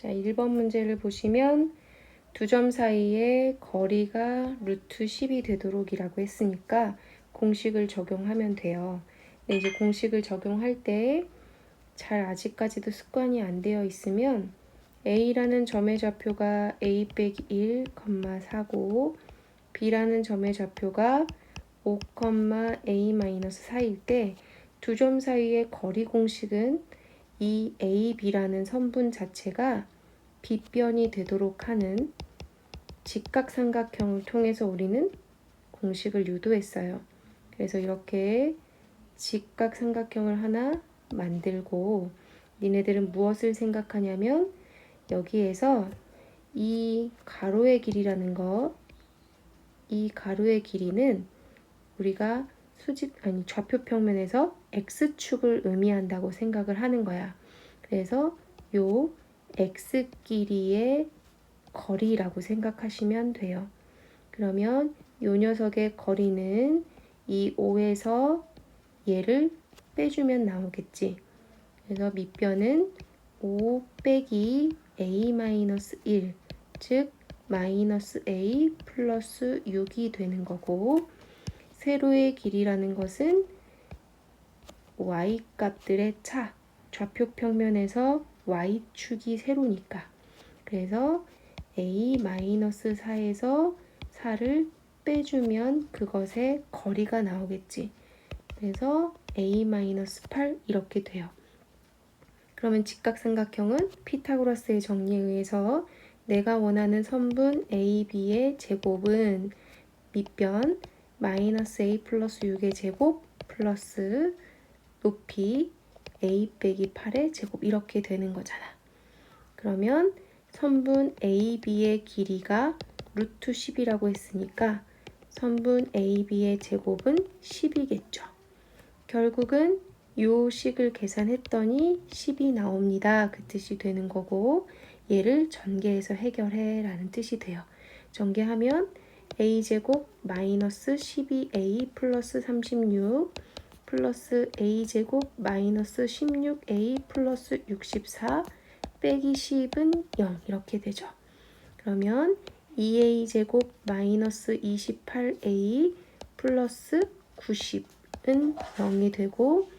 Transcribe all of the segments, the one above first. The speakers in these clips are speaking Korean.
자, 1번 문제를 보시면 두 점 사이의 거리가 루트 10이 되도록 이라고 했으니까 공식을 적용하면 돼요. 근데 이제 공식을 적용할 때 잘 아직까지도 습관이 안 되어 있으면 A라는 점의 좌표가 A 빼기 1, 4고 B라는 점의 좌표가 5, A-4일 때 두 점 사이의 거리 공식은 이 A, B라는 선분 자체가 빗변이 되도록 하는 직각삼각형을 통해서 우리는 공식을 유도했어요. 그래서 이렇게 직각삼각형을 하나 만들고 니네들은 무엇을 생각하냐면 여기에서 이 가로의 길이라는 것, 이 가로의 길이는 우리가 수직 아니 좌표 평면에서 x축을 의미한다고 생각을 하는 거야. 그래서 요 x 길이의 거리라고 생각하시면 돼요. 그러면 요 녀석의 거리는 이 5에서 얘를 빼주면 나오겠지. 그래서 밑변은 5 빼기 a-1, 즉 마이너스 a 플러스 6이 되는 거고 세로의 길이라는 것은 y 값들의 차, 좌표 평면에서 y축이 세로니까 그래서 a-4에서 4를 빼주면 그것의 거리가 나오겠지. 그래서 a-8 이렇게 돼요. 그러면 직각삼각형은 피타고라스의 정리에 의해서 내가 원하는 선분 AB의 제곱은 밑변 마이너스 A 플러스 6의 제곱 플러스 높이 A 빼기 8의 제곱 이렇게 되는 거잖아. 그러면 선분 AB의 길이가 루트 10이라고 했으니까 선분 AB의 제곱은 10이겠죠. 결국은 요 식을 계산했더니 10이 나옵니다. 그 뜻이 되는 거고 얘를 전개해서 해결해 라는 뜻이 돼요. 전개하면 a제곱 마이너스 12a 플러스 36 플러스 a제곱 마이너스 16a 플러스 64 빼기 10은 0 이렇게 되죠. 그러면 2a제곱 마이너스 28a 플러스 90은 0이 되고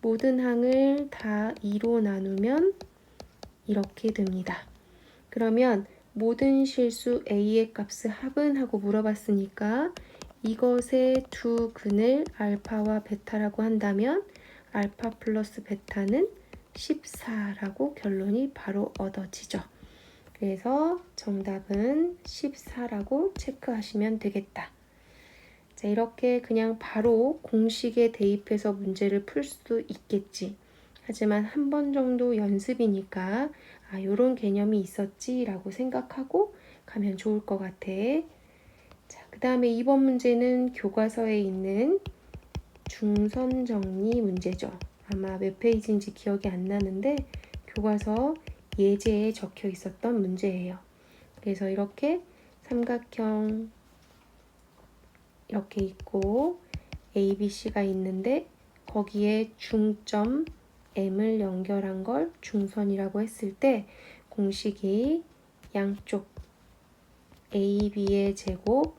모든 항을 다 2로 나누면 이렇게 됩니다. 그러면 모든 실수 a의 값을 합은 하고 물어봤으니까 이것의 두 근을 알파와 베타라고 한다면 알파 플러스 베타는 14라고 결론이 바로 얻어지죠. 그래서 정답은 14라고 체크하시면 되겠다. 자, 이렇게 그냥 바로 공식에 대입해서 문제를 풀 수도 있겠지. 하지만 한 번 정도 연습이니까 아, 요런 개념이 있었지라고 생각하고 가면 좋을 것 같아. 자, 그 다음에 2번 문제는 교과서에 있는 중선 정리 문제죠. 아마 몇 페이지인지 기억이 안 나는데 교과서 예제에 적혀 있었던 문제예요. 그래서 이렇게 삼각형 이렇게 있고 A, B, C가 있는데 거기에 중점 M을 연결한 걸 중선이라고 했을 때 공식이 양쪽 AB의 제곱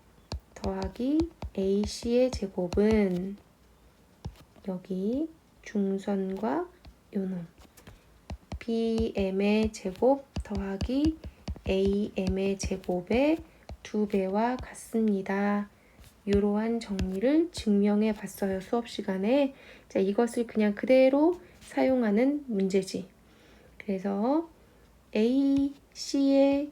더하기 AC의 제곱은 여기 중선과 요놈 BM의 제곱 더하기 AM의 제곱의 두 배와 같습니다. 이러한 정리를 증명해 봤어요. 수업 시간에. 자, 이것을 그냥 그대로 사용하는 문제지. 그래서 AC의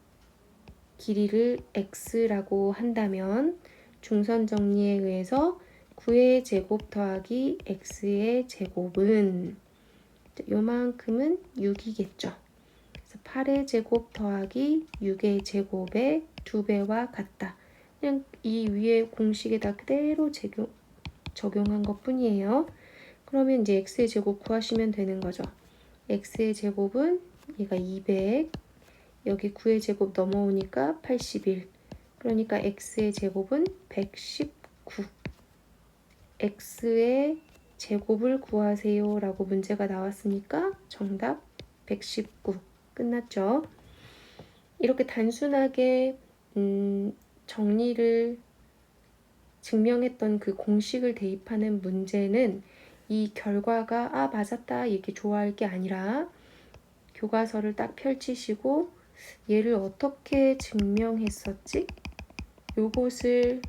길이를 x라고 한다면 중선 정리에 의해서 9의 제곱 더하기 x의 제곱은 요만큼은 6이겠죠. 그래서 8의 제곱 더하기 6의 제곱의 2배와 같다. 그냥 이 위에 공식에다 그대로 적용, 적용한 것 뿐이에요. 그러면 이제 x의 제곱 구하시면 되는 거죠. x의 제곱은 얘가 200, 여기 9의 제곱 넘어오니까 81. 그러니까 x의 제곱은 119. x의 제곱을 구하세요 라고 문제가 나왔으니까 정답 119. 끝났죠? 이렇게 단순하게 음, 정리를 증명했던 그 공식을 대입하는 문제는 이 결과가 아 맞았다 이렇게 좋아할 게 아니라 교과서를 딱 펼치시고 얘를 어떻게 증명했었지? 요것을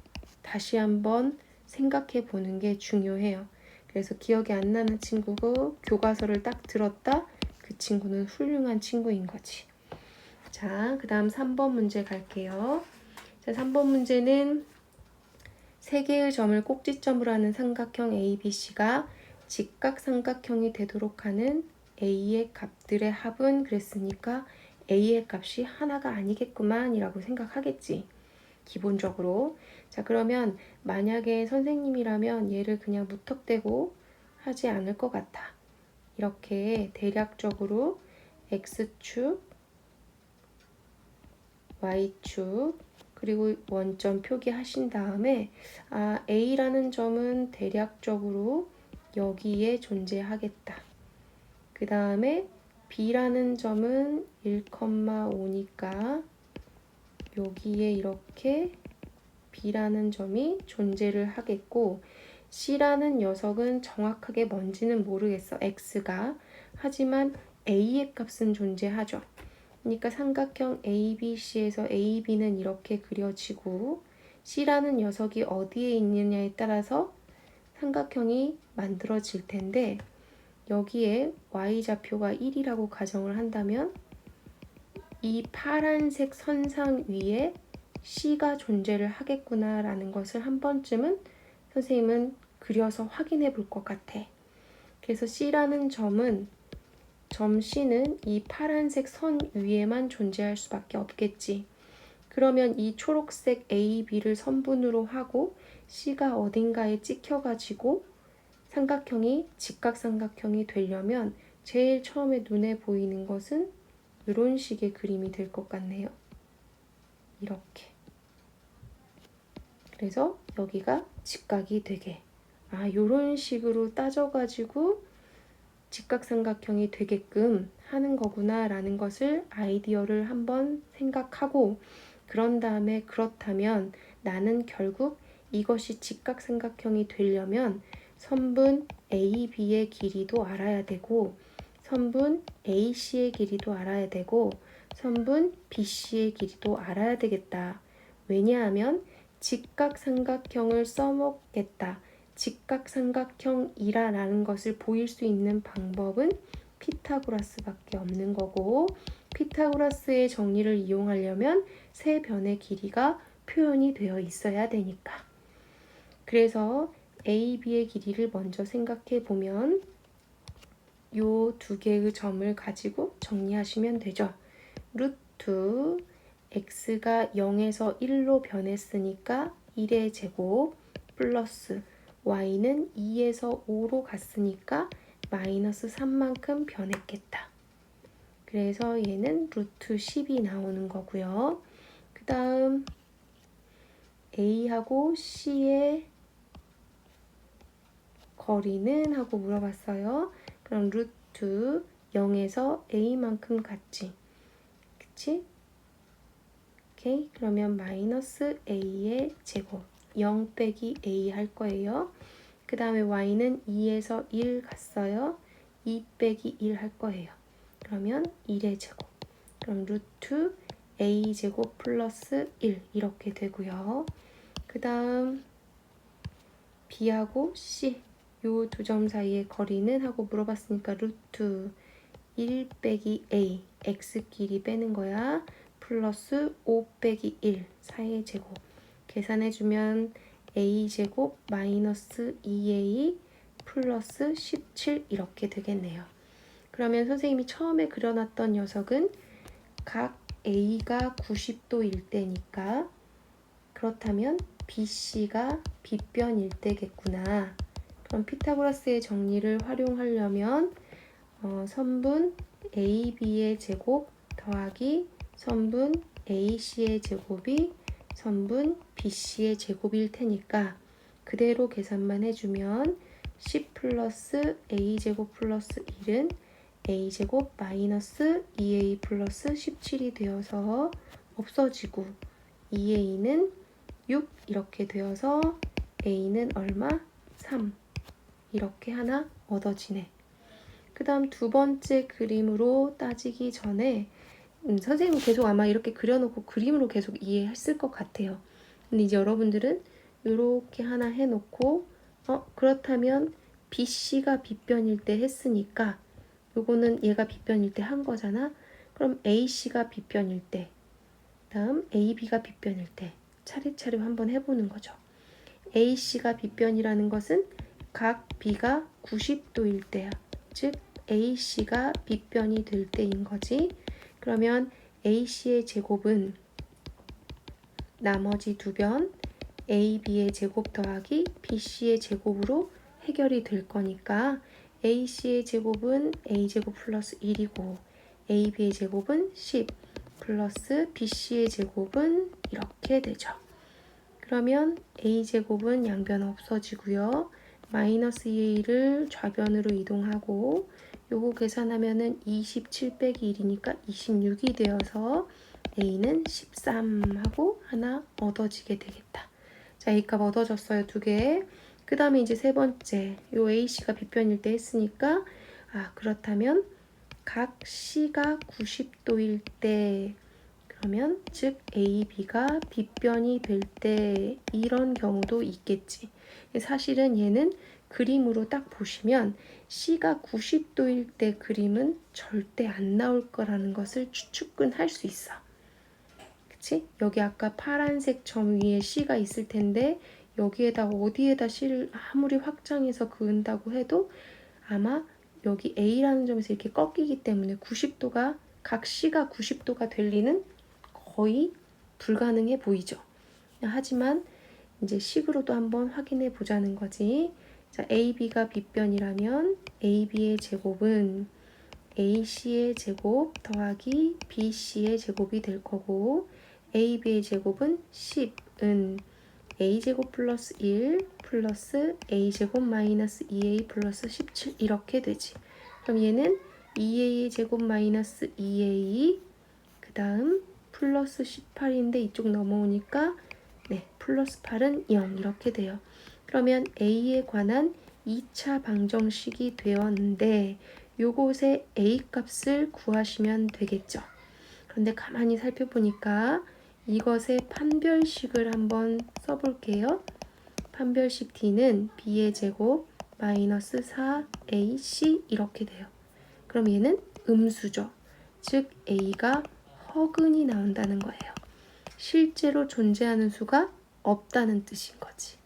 다시 한번 생각해 보는 게 중요해요. 그래서 기억이 안 나는 친구고 교과서를 딱 들었다 그 친구는 훌륭한 친구인 거지. 자, 그 다음 3번 문제 갈게요. 자, 3번 문제는 세 개의 점을 꼭지점으로 하는 삼각형 ABC가 직각삼각형이 되도록 하는 A의 값들의 합은 그랬으니까 A의 값이 하나가 아니겠구만 이라고 생각하겠지. 기본적으로. 자, 그러면 만약에 선생님이라면 얘를 그냥 무턱대고 하지 않을 것 같아. 이렇게 대략적으로 X축, Y축, 그리고 원점 표기하신 다음에 아, A라는 점은 대략적으로 여기에 존재하겠다. 그 다음에 B라는 점은 1,5니까 여기에 이렇게 B라는 점이 존재를 하겠고 C라는 녀석은 정확하게 뭔지는 모르겠어. X가. 하지만 A의 값은 존재하죠. 그러니까 삼각형 ABC에서 AB는 이렇게 그려지고 C라는 녀석이 어디에 있느냐에 따라서 삼각형이 만들어질 텐데 여기에 y좌표가 1이라고 가정을 한다면 이 파란색 선상 위에 C가 존재를 하겠구나라는 것을 한 번쯤은 선생님은 그려서 확인해 볼 것 같아. 그래서 C라는 점은 점 C는 이 파란색 선 위에만 존재할 수밖에 없겠지. 그러면 이 초록색 A, B를 선분으로 하고 C가 어딘가에 찍혀가지고 삼각형이 직각삼각형이 되려면 제일 처음에 눈에 보이는 것은 이런 식의 그림이 될 것 같네요. 이렇게. 그래서 여기가 직각이 되게. 아, 이런 식으로 따져가지고 직각삼각형이 되게끔 하는 거구나 라는 것을 아이디어를 한번 생각하고 그런 다음에 그렇다면 나는 결국 이것이 직각삼각형이 되려면 선분 AB의 길이도 알아야 되고 선분 AC의 길이도 알아야 되고 선분 BC의 길이도 알아야 되겠다. 왜냐하면 직각삼각형을 써먹겠다. 직각삼각형이라는 것을 보일 수 있는 방법은 피타고라스밖에 없는 거고 피타고라스의 정리를 이용하려면 세 변의 길이가 표현이 되어 있어야 되니까. 그래서 A, B의 길이를 먼저 생각해 보면 요 두 개의 점을 가지고 정리하시면 되죠. 루트 x가 0에서 1로 변했으니까 1의 제곱 플러스 y는 2에서 5로 갔으니까 마이너스 3만큼 변했겠다. 그래서 얘는 루트 10이 나오는 거고요. 그 다음 A하고 C의 거리는 하고 물어봤어요. 그럼 루트 0에서 A만큼 같지. 그치? 오케이. 그러면 마이너스 A의 제곱 0 빼기 A 할 거예요. 그 다음에 Y는 2에서 1 갔어요. 2 빼기 1 할 거예요. 그러면 1의 제곱. 그럼 루트 A 제곱 플러스 1 이렇게 되고요. 그 다음 B하고 C 요 두 점 사이의 거리는 하고 물어봤으니까 루트 1 빼기 A x끼리 빼는 거야. 플러스 5 빼기 1 사이의 제곱 계산해주면 a제곱 마이너스 2a 플러스 17 이렇게 되겠네요. 그러면 선생님이 처음에 그려놨던 녀석은 각 a가 90도일 때니까 그렇다면 bc가 빗변일 때겠구나. 그럼 피타고라스의 정리를 활용하려면 어, 선분 AB의 제곱 더하기 선분 AC의 제곱이 선분 BC의 제곱일 테니까 그대로 계산만 해주면 10 플러스 A제곱 플러스 1은 a제곱 마이너스 2a 플러스 17이 되어서 없어지고 2a는 6 이렇게 되어서 a는 얼마? 3 이렇게 하나 얻어지네. 그 다음 두 번째 그림으로 따지기 전에 음, 선생님은 계속 아마 이렇게 그려놓고 그림으로 계속 이해했을 것 같아요. 근데 이제 여러분들은 이렇게 하나 해놓고 어 그렇다면 BC가 빗변일 때 했으니까 요거는 얘가 빗변일 때 한 거잖아. 그럼 AC가 빗변일 때 다음 AB가 빗변일 때 차례차례 한번 해보는 거죠. AC가 빗변이라는 것은 각 B가 90도일 때야. 즉 AC가 빗변이 될 때인 거지. 그러면 AC의 제곱은 나머지 두 변 AB의 제곱 더하기 BC의 제곱으로 해결이 될 거니까 AC의 제곱은 A제곱 플러스 1이고 AB의 제곱은 10 플러스 BC의 제곱은 이렇게 되죠. 그러면 A제곱은 양변 없어지고요. 마이너스 2A를 좌변으로 이동하고 요거 계산하면은 27 빼기 1이니까 26이 되어서 A는 13하고 하나 얻어지게 되겠다. 자, A값 얻어졌어요. 두 개. 그 다음에 이제 세 번째. 요 AC가 빗변일 때 했으니까 아, 그렇다면 각 C가 90도일 때 그러면 즉 AB가 빗변이 될 때 이런 경우도 있겠지. 사실은 얘는 그림으로 딱 보시면 C가 90도일 때 그림은 절대 안 나올 거라는 것을 추측은 할 수 있어. 그치? 여기 아까 파란색 점 위에 C가 있을 텐데 여기에다 어디에다 C를 아무리 확장해서 그은다고 해도 아마 여기 A라는 점에서 이렇게 꺾이기 때문에 90도가 각 C가 90도가 될 리는 거의 불가능해 보이죠. 하지만 이제 식으로도 한번 확인해 보자는 거지. 자, AB가 빗변이라면 AB의 제곱은 AC의 제곱 더하기 BC의 제곱이 될 거고 AB의 제곱은 10은 A제곱 플러스 1 플러스 A제곱 마이너스 2A 플러스 17 이렇게 되지. 그럼 얘는 2A의 제곱 마이너스 2A 그 다음 플러스 18인데 이쪽 넘어오니까 네 플러스 8은 0 이렇게 돼요. 그러면 A에 관한 2차 방정식이 되었는데 요곳에 A 값을 구하시면 되겠죠. 그런데 가만히 살펴보니까 이것의 판별식을 한번 써볼게요. 판별식 D는 B의 제곱 마이너스 4AC 이렇게 돼요. 그럼 얘는 음수죠. 즉 A가 허근이 나온다는 거예요. 실제로 존재하는 수가 없다는 뜻인 거지.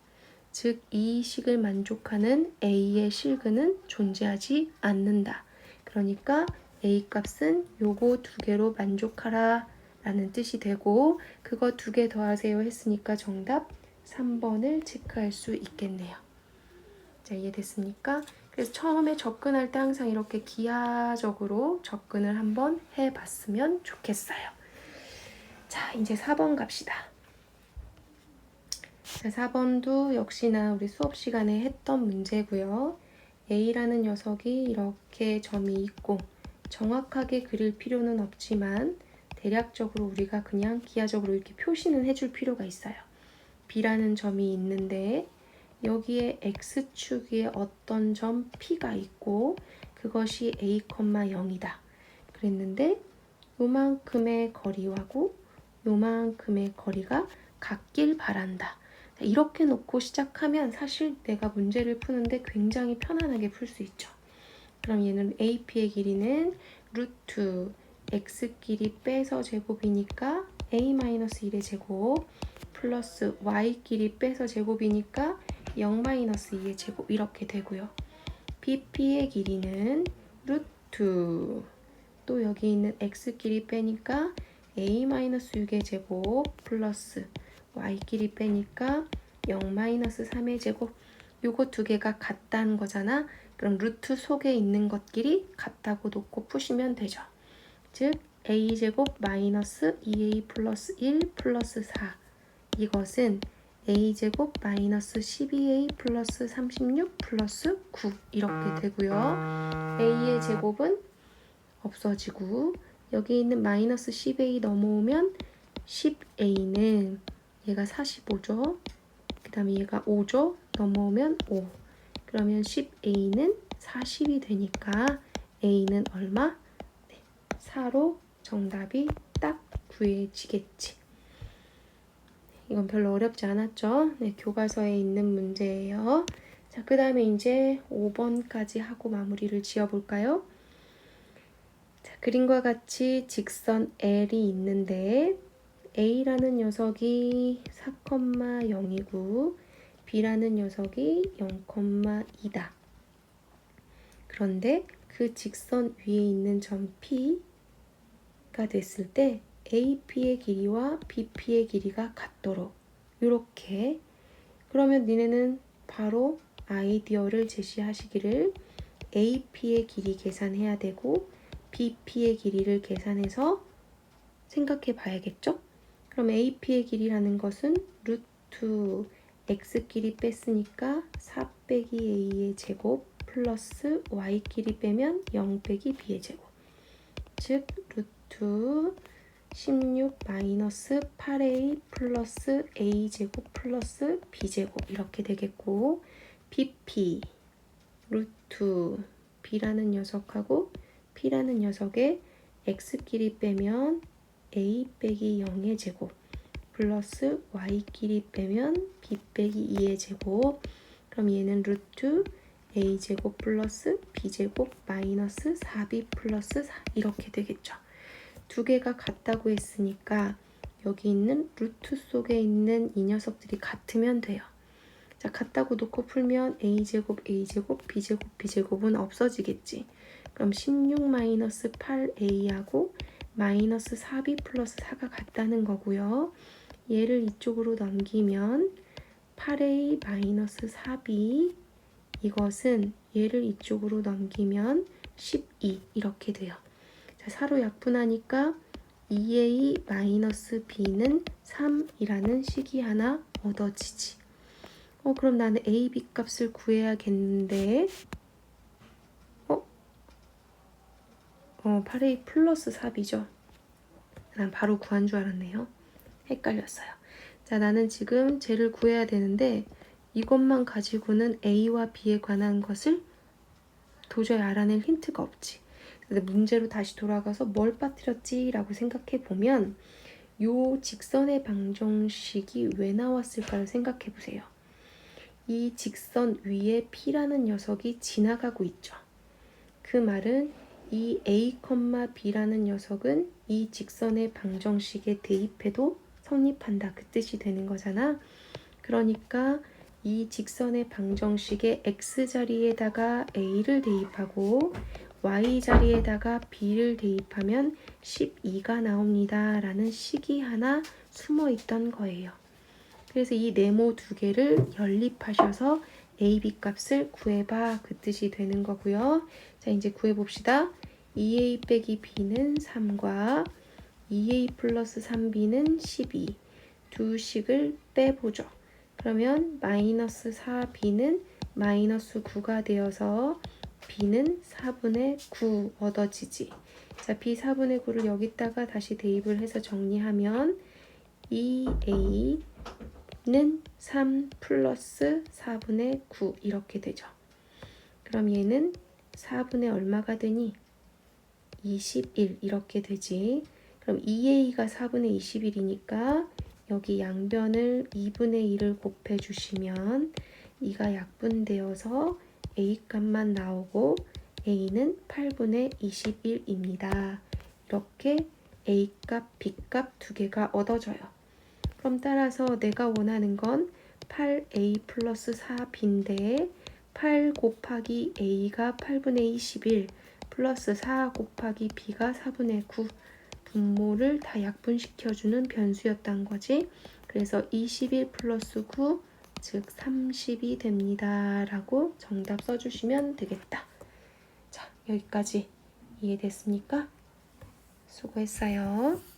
즉, 이 식을 만족하는 A의 실근은 존재하지 않는다. 그러니까 A 값은 요거 두 개로 만족하라 라는 뜻이 되고 그거 두 개 더하세요 했으니까 정답 3번을 체크할 수 있겠네요. 자, 이해됐습니까? 그래서 처음에 접근할 때 항상 이렇게 기하적으로 접근을 한번 해봤으면 좋겠어요. 자, 이제 4번 갑시다. 자, 4번도 역시나 우리 수업 시간에 했던 문제고요. A라는 녀석이 이렇게 점이 있고 정확하게 그릴 필요는 없지만 대략적으로 우리가 그냥 기하적으로 이렇게 표시는 해줄 필요가 있어요. B라는 점이 있는데 여기에 X축 위에 어떤 점 P가 있고 그것이 A, 0이다. 그랬는데 요만큼의 거리하고 요만큼의 거리가 같길 바란다. 이렇게 놓고 시작하면 사실 내가 문제를 푸는데 굉장히 편안하게 풀 수 있죠. 그럼 얘는 AP의 길이는 루트 x끼리 빼서 제곱이니까 a-1의 제곱 플러스 y끼리 빼서 제곱이니까 0-2의 제곱 이렇게 되고요. bp의 길이는 루트 또 여기 있는 x끼리 빼니까 a-6의 제곱 플러스 y끼리 빼니까 0-3의 제곱 요거 두 개가 같다는 거잖아. 그럼 루트 속에 있는 것끼리 같다고 놓고 푸시면 되죠. 즉 a제곱 마이너스 2a 플러스 1 플러스 4 이것은 a제곱 마이너스 12a 플러스 36 플러스 9 이렇게 되고요. a의 제곱은 없어지고 여기 있는 마이너스 10a 넘어오면 10a는 얘가 45죠. 그 다음에 얘가 5죠. 넘어오면 5. 그러면 10a는 40이 되니까 a는 얼마? 네, 4로 정답이 딱 구해지겠지. 이건 별로 어렵지 않았죠? 네, 교과서에 있는 문제예요. 자, 그 다음에 이제 5번까지 하고 마무리를 지어볼까요? 자, 그림과 같이 직선 L이 있는데 A라는 녀석이 4,0이고 B라는 녀석이 0,2다. 그런데 그 직선 위에 있는 점 P가 됐을 때 AP의 길이와 BP의 길이가 같도록 이렇게 그러면 니네는 바로 아이디어를 제시하시기를 AP의 길이 계산해야 되고 BP의 길이를 계산해서 생각해 봐야겠죠? 그럼 AP의 길이라는 것은 루트 x 길이 뺐으니까 4 빼기 a의 제곱 플러스 y 길이 빼면 0 빼기 b의 제곱. 즉 루트 16 마이너스 8a 플러스 a 제곱 플러스 b 제곱. 이렇게 되겠고 bp 루트 b라는 녀석하고 p라는 녀석의 x 길이 빼면 a 빼기 0의 제곱 플러스 y 길이 빼면 b 빼기 2의 제곱 그럼 얘는 루트 a 제곱 플러스 b 제곱 마이너스 4b 플러스 4 이렇게 되겠죠. 두 개가 같다고 했으니까 여기 있는 루트 속에 있는 이 녀석들이 같으면 돼요. 자, 같다고 놓고 풀면 a제곱, a제곱, b제곱, b제곱은 없어지겠지. 그럼 16 마이너스 8a하고 마이너스 4b 플러스 4가 같다는 거고요. 얘를 이쪽으로 넘기면 8a 마이너스 4b 이것은 얘를 이쪽으로 넘기면 12 이렇게 돼요. 자, 4로 약분하니까 2a 마이너스 b는 3이라는 식이 하나 얻어지지. 어, 그럼 나는 a, b 값을 구해야겠는데 어? 어, 8a 플러스 4b죠. 난 바로 구한 줄 알았네요. 헷갈렸어요. 자, 나는 지금 쟤를 구해야 되는데 이것만 가지고는 a와 b에 관한 것을 도저히 알아낼 힌트가 없지. 근데 문제로 다시 돌아가서 뭘 빠뜨렸지라고 생각해 보면 요 직선의 방정식이 왜 나왔을까를 생각해 보세요. 이 직선 위에 P라는 녀석이 지나가고 있죠. 그 말은 이 A, B라는 녀석은 이 직선의 방정식에 대입해도 성립한다. 그 뜻이 되는 거잖아. 그러니까 이 직선의 방정식에 x 자리에다가 a를 대입하고 y 자리에다가 b를 대입하면 12가 나옵니다. 라는 식이 하나 숨어 있던 거예요. 그래서 이 네모 두 개를 연립하셔서 a, b 값을 구해봐. 그 뜻이 되는 거고요. 자, 이제 구해봅시다. 2a 빼기 b는 3과 2a 플러스 3b는 12. 두 식을 빼보죠. 그러면 마이너스 4b는 마이너스 9가 되어서 b는 4분의 9 얻어지지. 자, b 4분의 9를 여기다가 다시 대입을 해서 정리하면 2a 는3 플러스 4분의 9 이렇게 되죠. 그럼 얘는 4분의 얼마가 되니? 21 이렇게 되지. 그럼 2a가 4분의 21이니까 여기 양변을 2분의 1을 곱해 주시면 2가 약분되어서 a 값만 나오고 a는 8분의 21입니다. 이렇게 a 값, b 값 두 개가 얻어져요. 그럼 따라서 내가 원하는 건 8a 플러스 4b인데 8 곱하기 a가 8분의 21 플러스 4 곱하기 b가 4분의 9 분모를 다 약분시켜주는 변수였던 거지. 그래서 21 플러스 9, 즉 30이 됩니다. 라고 정답 써주시면 되겠다. 자, 여기까지 이해됐습니까? 수고했어요.